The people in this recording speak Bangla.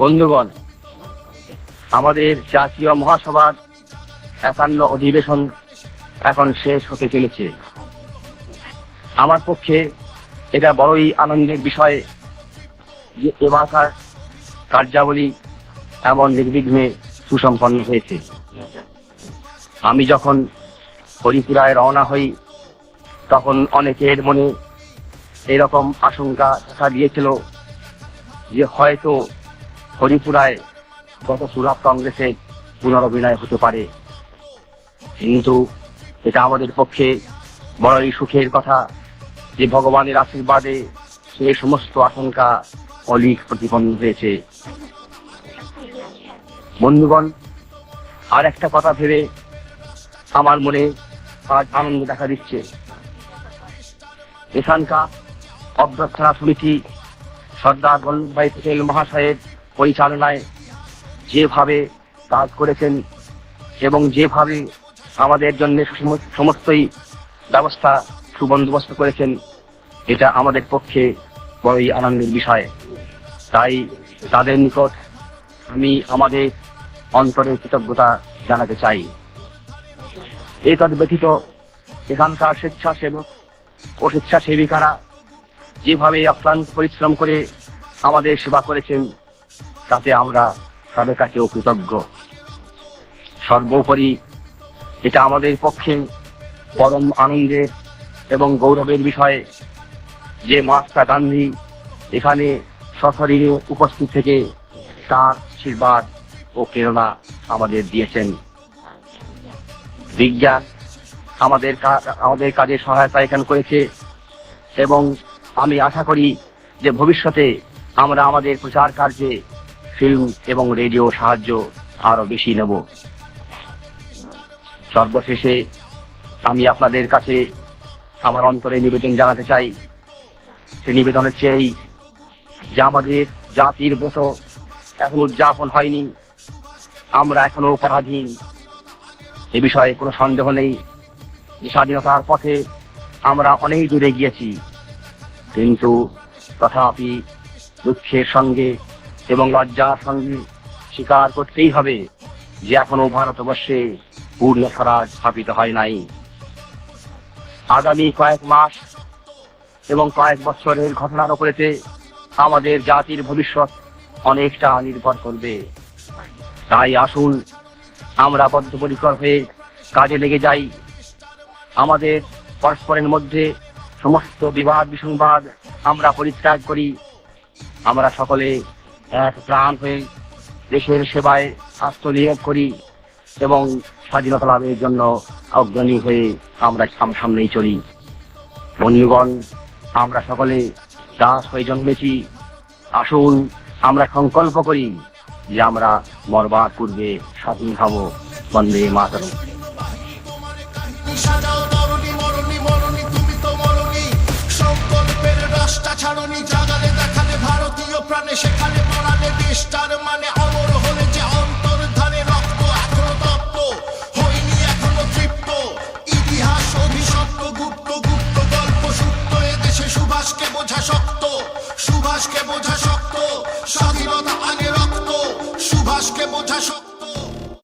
বন্ধুগণ, আমাদের জাতীয় মহাসভার একান্ন অধিবেশন এখন শেষ হতে চলেছে। আমার পক্ষে এটা বড়ই আনন্দের বিষয় যে এবারকার কার্যাবলী এমন নির্বিঘ্নে সুসম্পন্ন হয়েছে। আমি যখন হরিপুরায় রওনা হই, তখন অনেকের মনে এরকম আশঙ্কা দেখা দিয়েছিল যে হয়তো হরিপুরায় গত সুরাত কংগ্রেসের পুনরঅভিনয় হতে পারে। কিন্তু এটা আমাদের পক্ষে বড়ই সুখের কথা যে ভগবানের আশীর্বাদে সে সমস্ত আশঙ্কা অলিক প্রতিপন্ন হয়েছে। বন্ধুগণ, আর একটা কথা ভেবে আমার মনে আজ আনন্দ দেখা দিচ্ছে। এখানকার অভ্যর্থনা সমিতি সর্দার বল্লভভাই পটেল মহাশয়ের পরিচালনায় যেভাবে কাজ করেছেন এবং যেভাবে আমাদের জন্য সমস্তই ব্যবস্থা সুবন্দোবস্ত করেছেন, এটা আমাদের পক্ষে বড়ই আনন্দের বিষয়। তাই তাদের নিকট আমি আমাদের অন্তরের কৃতজ্ঞতা জানাতে চাই। এই ব্যতীত এখানকার স্বেচ্ছাসেবক ও স্বেচ্ছাসেবিকারা যেভাবে অক্লান্ত পরিশ্রম করে আমাদের সেবা করেছেন তাতে আমরা তাদের কাছেও কৃতজ্ঞ সর্বোপরি এটা আমাদের পক্ষে পরম আনন্দের এবং গৌরবের বিষয়ে যে মহাত্মা গান্ধী এখানে সশরীরে উপস্থিত থেকে তার আশীর্বাদ ও প্রেরণা আমাদের দিয়েছেন। বিজ্ঞান আমাদের আমাদের কাজে সহায়তা এখানে করেছে এবং আমি আশা করি যে ভবিষ্যতে আমরা আমাদের প্রচার কার্যে ফিল্ম এবং রেডিও সাহায্য আরও বেশি নেব। সর্বশেষে আমি আপনাদের কাছে আমার অন্তরে নিবেদন জানাতে চাই। সে নিবেদন হচ্ছে এই যে আমাদের জাতির ব্রত এখন উদযাপন হয়নি, আমরা এখনও পরাধীন। এ বিষয়ে কোনো সন্দেহ নেই স্বাধীনতার পথে আমরা অনেক দূরে গিয়েছি। কিন্তু তথাপি দুঃখের সঙ্গে এবং লজ্জার সঙ্গে স্বীকার করতেই হবে যে এখনও ভারতবর্ষে পূর্ণ স্বরাজ স্থাপিত হয় নাই। আগামী কয়েক মাস এবং কয়েক বছরের ঘটনার উপরেতে আমাদের জাতির ভবিষ্যৎ অনেকটা নির্ভর করবে। তাই আসুন, আমরা বদ্ধপরিকর হয়ে কাজে লেগে যাই। আমাদের পরস্পরের মধ্যে সমস্ত বিবাদ বিসংবাদ আমরা পরিত্যাগ করি। আমরা সকলে এক প্রাণ হয়ে দেশের সেবায় স্বাস্থ্য নিয়োগ করি এবং স্বাধীনতা লাভের জন্য অগ্রণী হয়ে আমরা সাম- সামনেই চলি। বন্ধুগণ, আমরা সকলে দাস হয়ে জন্মেছি। আসুন আমরা সংকল্প করি যে আমরা মরবার পূর্বে স্বাধীন হব। বন্দে মাতরম। প্রাণে, সেখানে পড়ালে দেশটার মানে অমর হলে যে অন্তর ধারে রক্ত এখনও তপ্ত হইনি এখনও তৃপ্ত। ইতিহাস, অভিশপ্ত, গুপ্ত গুপ্ত গল্প সুপ্ত, এদেশে সুভাষকে বোঝা শক্ত, সুভাষকে বোঝা শক্ত, স্বাধীনতা আগে রক্ত, সুভাষকে বোঝা শক্ত।